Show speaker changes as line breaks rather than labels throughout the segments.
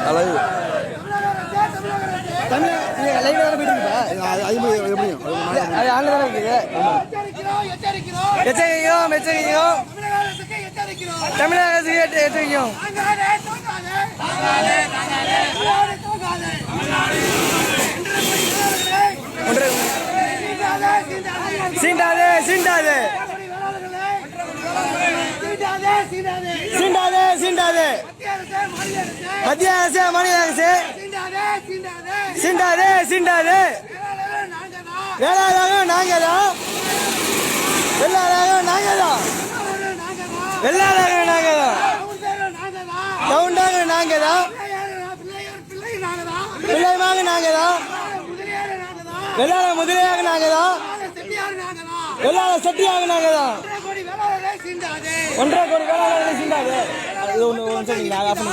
அளவு
எச்சரிக்கிறோம் எச்சரிக்கிறோம். தமிழக அரசுக்கு எச்சரிக்கிறோம்.
தமிழக அரசுக்கு எச்ச- எச்சரிக்கையும்
தாங்காதே தூங்காதே தாங்காதே தாங்காதே தூங்காதே
ஒன்று
சீண்டாதே சீண்டாதே
சீண்டாது சீண்டாது
அப்படி வேளாளர்களே சீண்டாதே சீண்டாதே மத்திய அரசு மாநில அரசு. சீண்டாதே சீண்டாதே
வேளாளராக நாங்க தான் வெள்ளாளராக நாங்க தான் வெள்ளாளராக நாங்க தான் கவுண்டாக நாங்க தான் பிள்ளைமாக நாங்க தான் வெள்ளாள முதலியாக நாங்க தான்
செட்டியார் நாங்க தான்
வெள்ளாள சட்டியாக நாங்க தான்
ஒன்றரை கோடி வேளாளர்களை சீண்டாது
அது ஒன்று ஒன்று சொல்லுங்க அதை ஆஃப்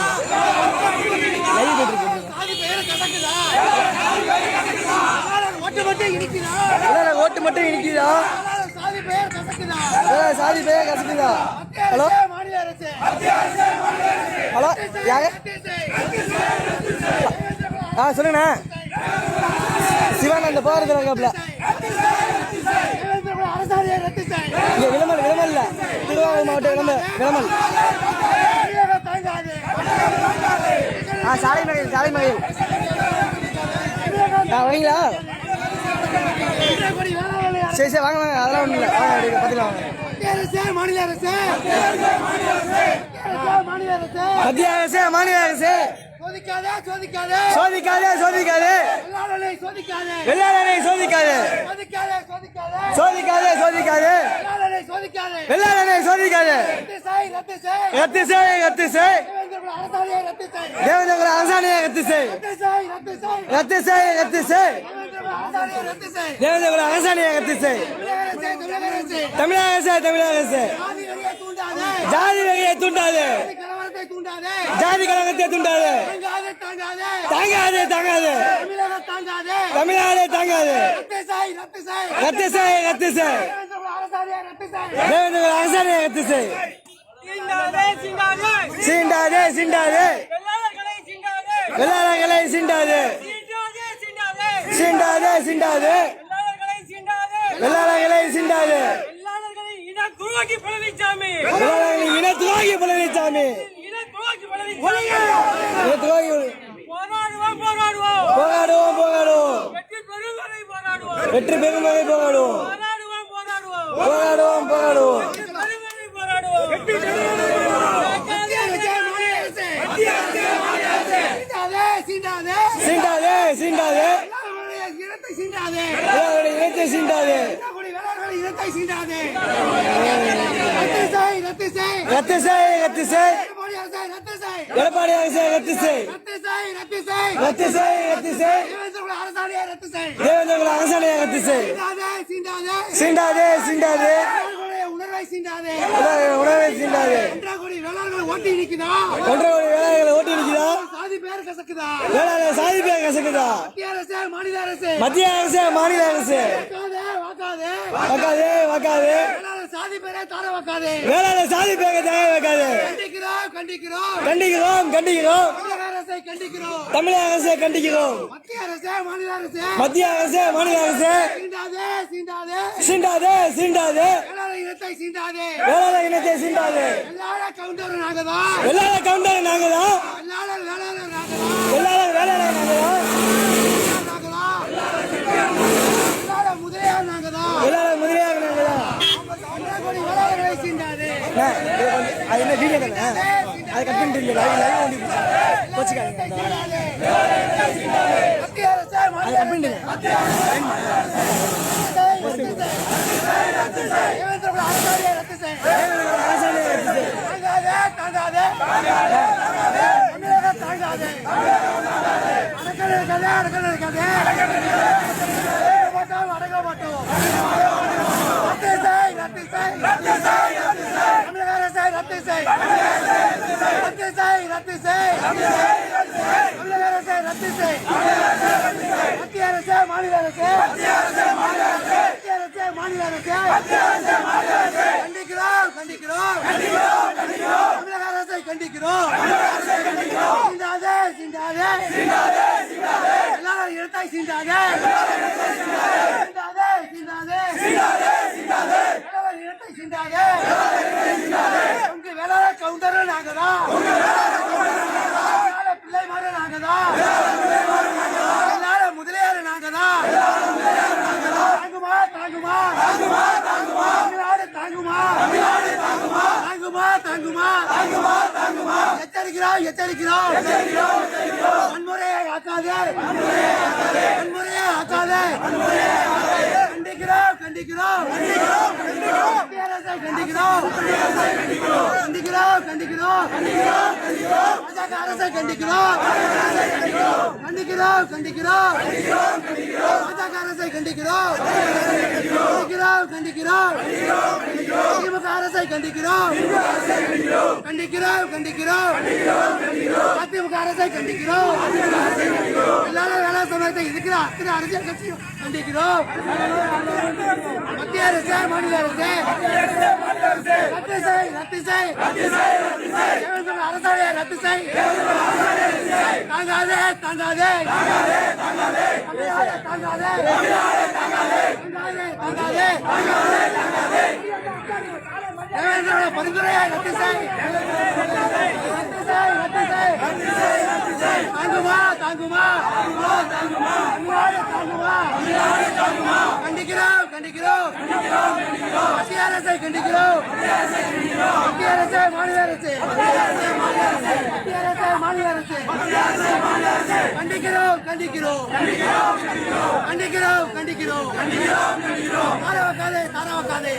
லைவ்
ஓட்டு மட்டும் இனிக்குதா சாதி பெயர் கசக்குதா?
பேர் கசக்குதா ஹலோ? ஹலோ யாரு ஆ சொல்லுங்கண்ணா. சிவானந்த போகிறது இருக்காப்ல
அரசாணியை ரத்து
இங்கே விளம்பல் விளமல்
தமிழக தாங்காது
ஆ சாலை மகளிர் சாலை மகளிர் ஆ வரீங்களா? சரி சரி வாங்க வாங்க அதெல்லாம் ஒன்றும் இல்லை. வாங்க பார்த்துக்கலாம் வாங்க.
மாநில அரசு
மத்திய அரசு மாநில அரசு.
சோதிக்காதே சோதிக்காதே.
சோதிக்காதே சோதிக்காதே.
சோதிக்காதே.
சோதிக்காதே.
சோதிக்காதே. சோதிக்காதே வெள்ளாளனை சோதிக்காதே. ரத்து செய் ரத்து செய்.
தேவதங்கள அரசாணையை ரத்து செய்.
ரத்து செய். ரத்து செய்
தேவதங்கள அரசாணையை ரத்து செய்.
தமிழக அரசு தமிழக அரசு.
ஜாதி வகையை தூண்டாது.
தூண்டாதே.
ஜாதி கழகத்தை தூண்டாது.
தாங்காதே தாங்காதே.
தமிழ்நாடு
ரத்து செய் ரத்து செய்.
செய் ரத்து செய். சீண்டாதே சீண்டாதே வெள்ளாளர்களை சீண்டாது சீண்டாதே சீண்டாது வெள்ளாளர்களை சீண்டாது
பழனிசாமி
வெள்ளாளர்களை இன துரோகி பழனிசாமி இன துரோகி
போராடுவோம் போராடுவோம்
போராடுவோம். போராடுவோம்
வெற்றி பெறும் வரை போராடுவோம்.
போராடுவோம்
போராடுவோம்.
சீண்டாதே சீண்டாதே
சீண்டாதே. சீண்டாதே
இனத்தை சீண்டாதே. ரத்து செய் ரத்து செய்
ரத்து செய் ரத்து செய். எடப்பாடி அரசை ரத்து செய்.
ரத்து செய் ரத்து செய்.
ரத்து செய்
அரசாணியை ரத்து செய்.
தேவதங்கள அரசாணையை ரத்து செய்.
சீண்டாதே சீண்டாதே. உணர்வை சீண்டாதே. ஒன்றரை கோடி வேளாளர்கள் ஓட்டி நிக்குதா
ஒன்றரை கோடி வேளாளர்களை ஓட்டி நிற்கிறா
சாதி பேர் கசக்குதா?
வேளாளர் சாதி பேர் கசக்குதா?
மத்திய அரசு மாநில அரசு.
மத்திய அரசு மாநில அரசு.
வாக்காதே வாக்காதே
வைக்காதே வைக்காதே
சாதி பேரை தார வைக்காதே.
வேளாளர் சாதி பேரை தக வைக்காதே.
கண்டிக்கிறோம் கண்டிக்கிறோம்.
கண்டிக்கிறோம் கண்டிக்கிறோம்.
தமிழக அரசை கண்டிக்கிறோம்.
தமிழக அரசை கண்டிக்கிறோம்.
மத்திய அரசு மாநில அரசு.
மத்திய அரசு மாநில அரசு.
சீண்டாதே சீண்டாதே.
சீண்டாதே சீண்டாதே.
வேளாளர் இனத்தை சீண்டாதே.
வேளாளர் இனத்தை சீண்டாதே.
எல்லார கவுண்டர் நாங்கதான்.
வெள்ளாளர் கவுண்டர் நாங்க தான்
எல்லாரும் வேளாளர்
வேளாளர் நாங்க தான்
நாங்கதான் எல்லாரும் முதலியார் நாங்கதான்
வெள்ளாளர் முதலியாக நாங்க தான்
ஒன்றரை கோடி வேளாளர்களை சீண்டாதே
அண்ணா, இது கொஞ்சம் அது என்ன வீடியோ தானே அது கட் பண்ணிட்டு லைவ் லைவ் ஓடி போச்சுக்காதீங்க அது கட் பண்ணிட்டு
தாங்காதே தமிழக தாங்காதே அடக்கல் இருக்காதே அடக்கல் இருக்காதே அடக்க மாட்டோம் அடக்க மாட்டோம் செய் ரத்து செய் தமிழக அரசை ரத்து செய் ரத்து செய் ரத்து செய் தமிழக அரசை ரத்து செய் மத்திய அரசு மாநில அரசு மத்திய அரசு மாநில மாநில கண்டிக்கிறோம். கண்டிக்கிறோம் தமிழக அரசை கண்டிக்கிறோம் எல்லாரும் இடத்தை சீண்டாதே சீண்டாதே சீண்டாதே இடத்தை உங்க வேளாண் கவுண்டரும் நாங்கதான். எல்லாரும் பிள்ளை மாதிரி நாங்கதான். எல்லாரும் முதலியாரு நாங்கதான். தாங்குமா தாங்குமா? தாங்குமா தாங்குமா? தாங்குமா தாங்குமா? தாங்குமா தாங்குமா தாங்குமா தாங்குமா எச்சரிக்கிறோம் எச்சரிக்கிறோம். வன்முறையை ஆக்காதே. வன்முறையை ஆக்காதே. கண்டிக்கிறோம் கண்டிக்கிறோம் கண்டிக்கிறோம். கண்டிக்கிறோம் பாஜக அரசை கண்டிக்கிறோம். கண்டிக்கிறோம் கண்டிக்கிறோம். பாஜக அரசை கண்டிக்கிறோம். கண்டிக்கிறோம் கண்டிக்கிறோம். திமுக அரசை கண்டிக்கிறோம். கண்டிக்கிறோம் கண்டிக்கிறோம். அதிமுக அரசை கண்டிக்கிறோம். எல்லாரும் வேலை சமயத்தை இருக்கிற அத்தனை அரசியல் கட்சியும் கண்டிக்கிறோம். மத்திய அரசு மாநில அரசு. ரத்து செய் ரத்து செய் அரசாணையை ரத்து செய். தாங்காதே தாங்காதே. தாங்காதே தாங்காதே. தாங்காதே தேவேந்திரோட பரிந்துரையை ரத்து செய் ரத்து செய் ரத்து செய் தாங்குமா? தாங்குமா தாங்குமா தாங்குமா கண்டிக்கிறோம் கண்டிக்கிறோம். மத்திய அரசை கண்டிக்கிறோம். மத்திய அரசு மாநில அரசு. மத்திய அரசு மாநில அரசு. கண்டிக்கிறோம் கண்டிக்கிறோம். கண்டிக்கிறோம் கண்டிக்கிறோம். தார வைக்காதே தார வைக்காதே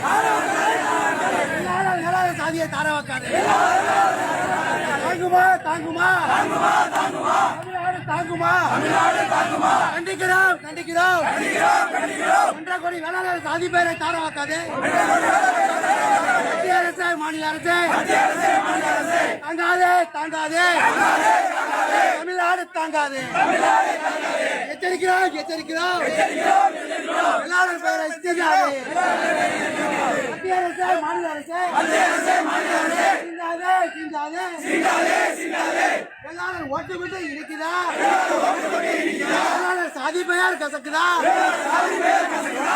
தாங்குமா தாங்குமா? தாங்குமா தாங்குமா தமிழ்நாடு தாங்குமா? தமிழ்நாடு தாங்குமா கண்டிக்கிறோம் கண்டிக்கிறோம். கண்டிக்கிறோம் கண்டிக்கிறோம் ஒன்றரை கோடி வேளாளர் சாதி பேரை தார வைக்காதே மத்திய அரசு மாநில அரசு. தாங்காதே தாங்காதே. தமிழ்நாடு தாங்காதே. எச்சரிக்கிறோம் எச்சரிக்கிறோம். எல்லாரும் பேரை சிந்தாதே மத்திய அரசு மாநில அரசு எல்லாரும் ஓட்டு விட்டு இருக்குதா எல்லாரும் சாதி பெயர் கசக்குதா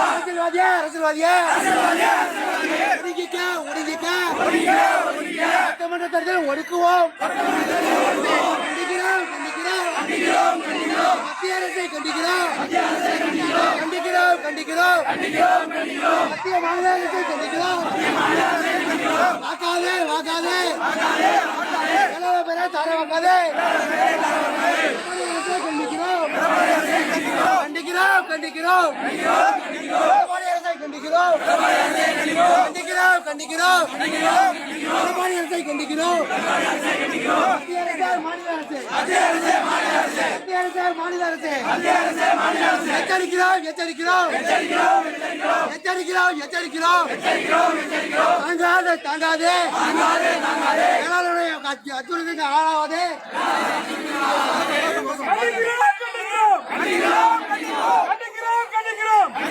அரசியல்வாதியே அரசியல்வாதியே ஒடுங்கிக்க ஒடுங்கிக்க சட்டமன்ற தேர்தல் ஒடுக்குவோம் கண்டிக்கிறோம் கண்டிக்கிறோம். மத்திய அரசை கண்டிக்கிறோம். கண்டிக்கிறோம். கண்டிக்கிறோம் மத்திய மாநில அரசை கண்டிக்கிறோம். வாக்காதே வாக்காதே பேரை தர வாக்காதே கண்டிக்கிறோம். கண்டிக்கிறோம். கண்டிக்கிறோம். கண்டிக்கிறோம். கண்டிக்கிறோம் கண்டிக்கிறோம். எடப்பாடி அரசை கண்டிக்கிறோம். மத்திய அரசு மாநில அரசு. மத்திய அரசு மாநில அரசு. எச்சரிக்கிறோம் எச்சரிக்கிறோம். எச்சரிக்கிறோம் எச்சரிக்கிறோம். தாங்காதே தாங்காதே. வேளாளுடைய அச்சுறுத்துக்கு ஆளாவது.
கண்டிக்கிறோம் கண்டிக்கிறோம்.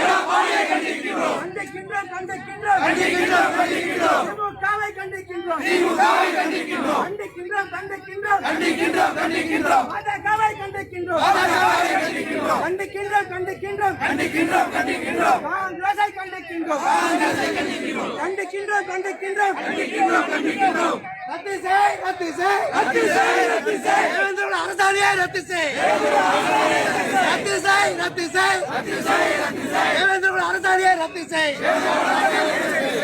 எடப்பாடியை கண்டிக்கின்றோம்? கண்டிக்கின்றோம்? கண்டிக்கின்றோம் திமுகவை கண்டிக்கின்றோம். கண்டிக்கின்றோம். கண்டிக்கின்றோம் கண்டிக்கின்றோம். பாஜகவை கண்டிக்கின்றோம். கண்டிக்கின்றோம். கண்டிக்கின்றோம் கண்டிக்கின்றோம். கண்டிக்கின்றோம் காங்கிரஸை கண்டிக்கின்றோம் கண்டிக்கின்றோம். கண்டிக்கின்றோம் கண்டிக்கின்றோம்.
ரத்து செய் ரத்து செய்
ரத்து செய் ரத்து செய்
தேவேந்திரோட அரசாணையை ரத்து செய் ரத்து செய் ரத்து செய் தேவேந்திரோட அரசாணையை ரத்து செய்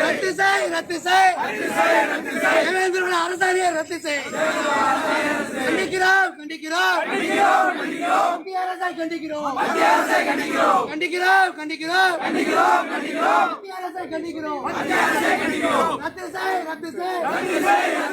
ரத்து செய் ரத்து செய் தேவேந்திரோட அரசாணையை ரத்து செய் கண்டிக்கிறோம் கண்டிக்கிறோம் மத்திய அரசை கண்டிக்கிறோம் கண்டிக்கிறோம் கண்டிக்கிறோம் மத்திய அரசை கண்டிக்கிறோம் ரத்து செய் ரத்து செய்
வழிவிடு. ஆம்பளை மட்டும் வழிவிடு.
மத்திய அரசு அரசு மத்திய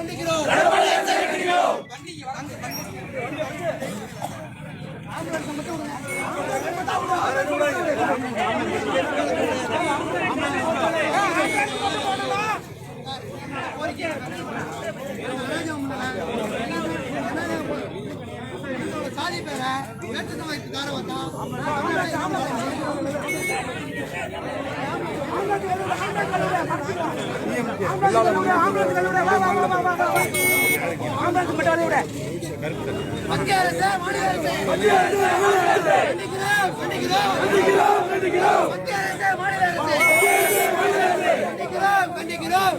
கண்டிக்கிறோம். சாதி பேர வேட்டு வைத்து வந்தா மத்திய அரசு மாநில அரசு கண்டிக்கிறோம் கண்டிக்கிறோம் மத்திய அரசு மாநில அரசு கண்டிக்கிறோம் கண்டிக்கிறோம்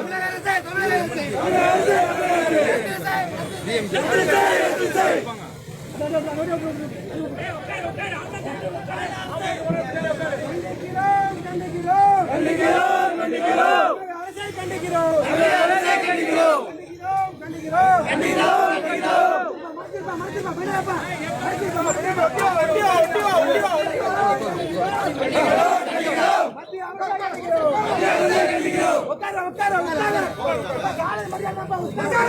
தமிழக அரசு தமிழக அரசு
அரசை கண்டிக்கிறோம் அரசை கண்டிக்கிறோம் கண்டிக்கிறோம் கண்டிக்கிறோம் மறுத்திருப்பா மறுத்திருப்பா பின்னாப்பா மறுத்திருப்பா மறுத்திருப்பா ஒட்டிவா ஒட்டிவா ஒட்டிவா உட்கார உட்கார உட்கார காலை மரியாதை உட்கார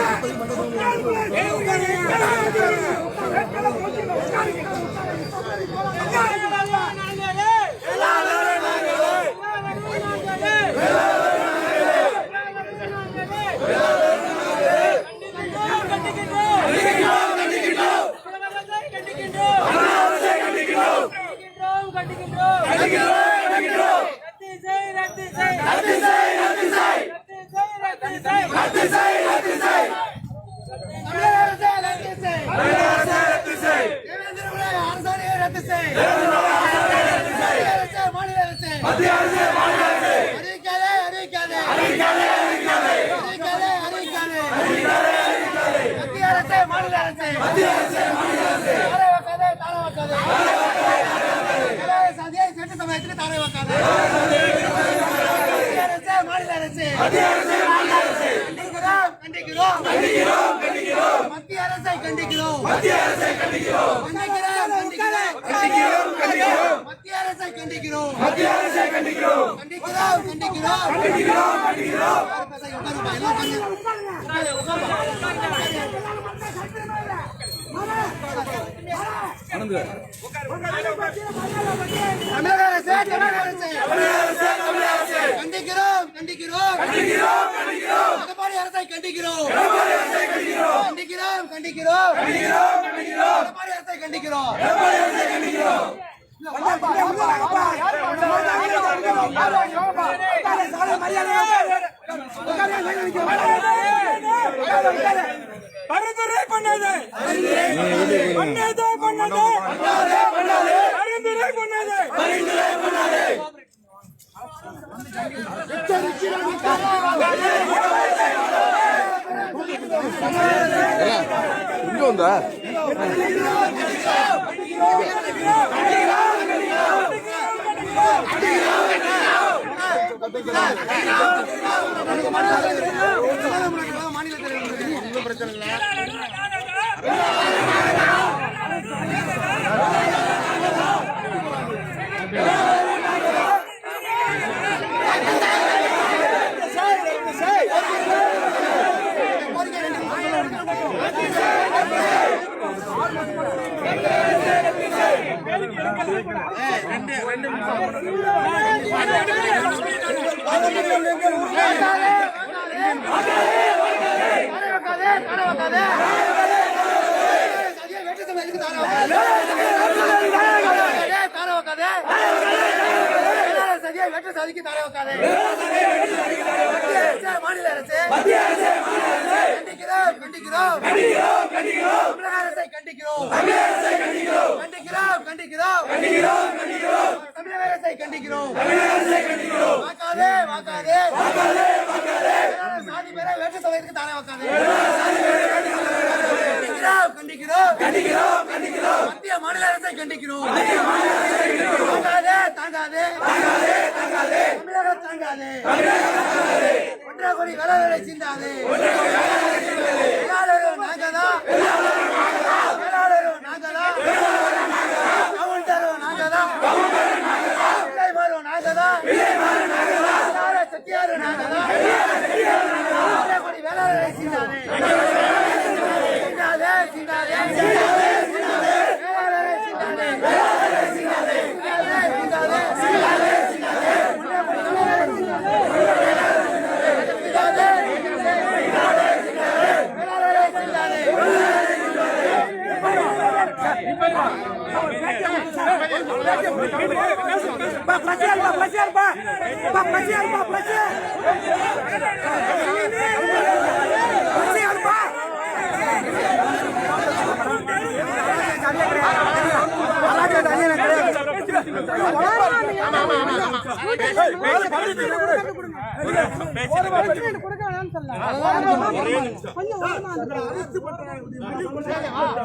தமிழக அரசு ரத்து செய் தேவேந்திர குல அரசாணையை ரத்து செய் மத்திய அரசு மாநில அரசு. மத்திய அரசு மாநில அரசு தாழ வைக்காதே தாரை வைக்காதே சட்ட சமயத்தில் தாரை வைக்காதே மத்திய அரசு மாநில அரசு கண்டிக்கிறோம் மத்திய அரசை கண்டிக்கிறோம் மத்திய அரசை கண்டிக்கிறோம் கண்டிக்கிறோம் கண்டிக்கிறோம் மத்திய கண்டிக்கிறோம் மத்திய அரசை கண்டிக்கிறோம் கண்டிக்கிறோம் கண்டிக்கிறோம் கண்டிக்கிறோம் கண்டிக்கிறோம் தமிழக அரசு தமிழக அரசு கண்டிக்கிறோம் கண்டிக்கிறோம் எடப்பாடி அரசை கண்டிக்கிறோம் கண்டிக்கிறோம் கண்டிக்கிறோம் எடப்பாடி அரசை கண்டிக்கிறோம்
பரிந்துரை பண்ணது பண்ணது பண்ணது பரிந்துரை பண்ணது
இங்க வந்தா
மாநில தலைவர் பிரச்சனை இல்லை தாரவாக்காதே தாரவாக்காதே சாதிக்கு தர வைக்காதே மாநில அரசு. கண்டிக்கிறோம் கண்டிக்கிறோம். தமிழக அரசை கண்டிக்கிறோம். கண்டிக்கிறோம். கண்டிக்கிறோம் தமிழக அரசை கண்டிக்கிறோம். வாக்காதே வாக்காதே சாதி பேரை வேற்று சபைக்கு தானே வாக்காதே கண்டிக்கிறோம். கண்டிக்கிறோம். மத்திய மாநில அரசை கண்டிக்கிறோம். தாங்காதே தாங்காதே. தமிழக தாங்காதே. ஒன்றரை கோடி வேளாளரை சிந்தாதே. வேளாளரும் நாங்கதான் வேளாளரும் நாங்கதான் கவுண்டரும் நாங்கதான் பிள்ளை மாறும் நாங்கதான் வேளாள செட்டியாரும் நாங்கதான் ஒன்றரை கோடி வேளாளரை சிந்தாதே சிந்தாதே வேளாளரை சிந்தாதே சிந்தாதே சிந்தாதே ஒன்றரை கோடி வேளாளரை சிந்தாதே சிந்தாதே வேளாளரை சிந்தாதே
Pak Prasian, Pak Prasian, Pak. Pak Prasian, Pak Prasian. Prasian, Pak.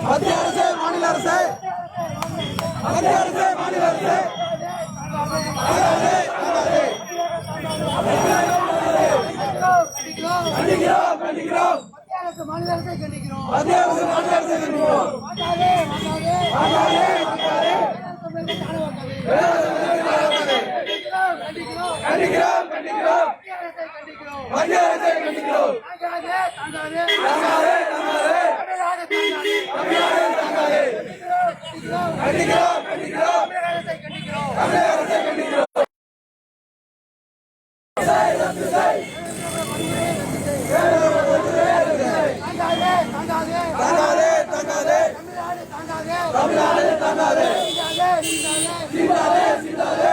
மத்திய அரசு
மாநில அரசு மத்திய அரசு மாநில அரசு
மத்திய அரசு மாநில அரசை கண்டிக்கிறோம்
மத்திய அரசு மாநில அரசு கண்டிக்கிறோம்
கண்டிக்கிறோம்
கண்டிக்கிறோம்.
மத்திய அரசை கண்டிக்கிறோம். தாங்காதே தாங்காதே தமிழ்நாடு தாங்காதே
கண்டிக்கிறோம் கண்டிக்கிறோம்
தமிழக அரசை கண்டிக்கிறோம்
தமிழக அரசை கண்டிக்கிறோம்
தாங்காதே தாங்காதே
தாங்காதே தாங்காதே
தமிழ்நாடு தாங்காதே
தமிழ்நாடு தாங்காதே
சீண்டாதே சீண்டாதே
சீண்டாதே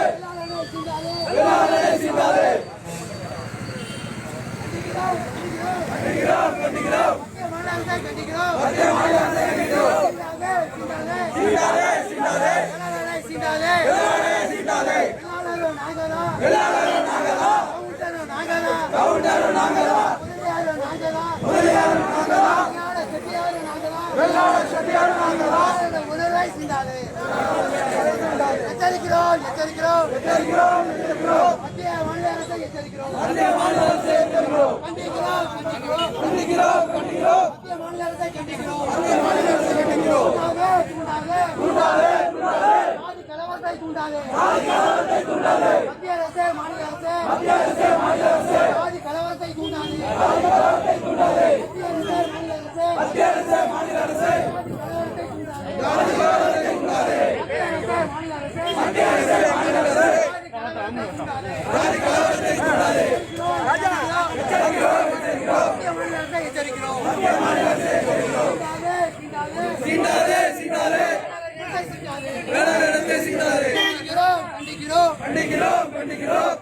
சீண்டாதே
சீண்டாதே
சீண்டாதே
கண்டிக்கிறோம் கண்டிக்கிறோம்
கண்டிக்கிறோம் கண்டிக்கிறோம்
மத்திய மாநில அரசை கண்டிக்கிறோம்
மத்திய
உணர்வை சிந்தாதே. எச்சரிக்கிறோம் எச்சரிக்கிறோம் மத்திய மாநில அரசை எச்சரிக்கிறோம் கண்டிக்கிறோம் கண்டிக்கிறோம் மத்திய மாநில அரசை கண்டிக்கிறோம் தூண்டாதே, தூண்டாதே. ஜாதி கலவரத்தை தூண்டாதே மத்திய அரசு மாநில அரசு ஜாதி கலவரத்தை தூண்டாதே மத்திய அரசு மாநில அரசு ஜாதி கலவரத்தை தூண்டாதே மத்திய அரசு மாநில அரசு ஜாதி கலவரத்தை தூண்டாதே மத்திய மாநில அரசை சீண்டாதே, சீண்டாதே. வேளாளர்களை சீண்டாதே. கண்டிக்கிறோம், கண்டிக்கிறோம்.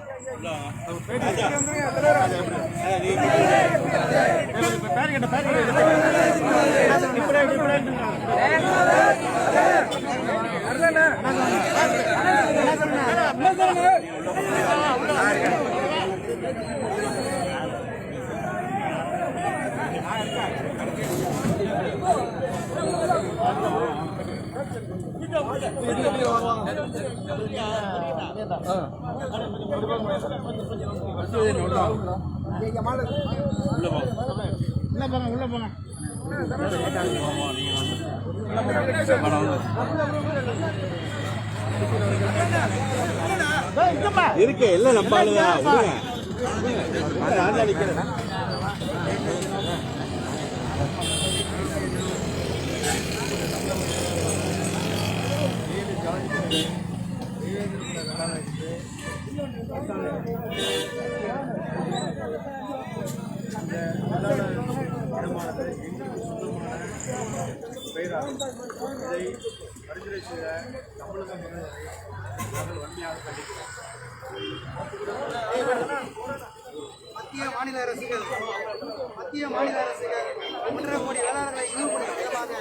இருக்கு எல்லாம் நம்ம ஆளுதான் விடுங்க அந்த ஆள் நிக்கிறேன்
மத்திய மாநில அரசுகள். மத்திய மாநில அரசுகள். ஒன்றரை கோடி வேளாளர்களை இழிவுபடுத்தும் விதமாக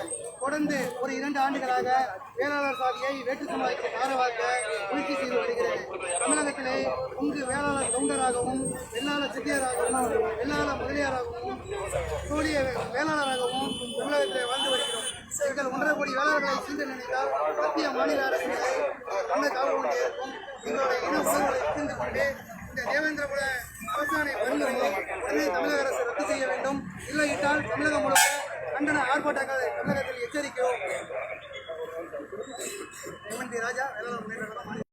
தொடர்ந்து ஒரு இரண்டு ஆண்டுகளாக வேளாளர் சாதியை வேட்டு சமுதாயத்தை ஆதரவாக்க முயற்சி செய்து வருகிறது. தமிழகத்திலே உங்கு வேளாளர் கவுண்டராகவும் வெள்ளாளர் செட்டியாராகவும் வெள்ளாளர் முதலியாராகவும் சோழிய வேளாளராகவும் தமிழகத்திலே வாழ்ந்து வருகிறோம். இவர்கள் ஒன்றரை கோடி வேளாளர்களை சீண்டு நினைத்தால் மத்திய மாநில அரசுகளை தமிழக காவல் கொண்டே இருக்கும் இவருடைய இன உணர்வுகளை புரிந்து கொண்டு இந்த தேவேந்திரகுல அரசாணை பரிந்துரையை உடனே தமிழக அரசு ரத்து செய்ய வேண்டும். இல்லையிட்டால் தமிழகம் முழுக்க கண்டன ஆர்ப்பாட்டங்கள் தமிழகத்தில் எச்சரிக்கிறோம். ஹேமந்தி ராஜா வேளாண் முன்னேற்ற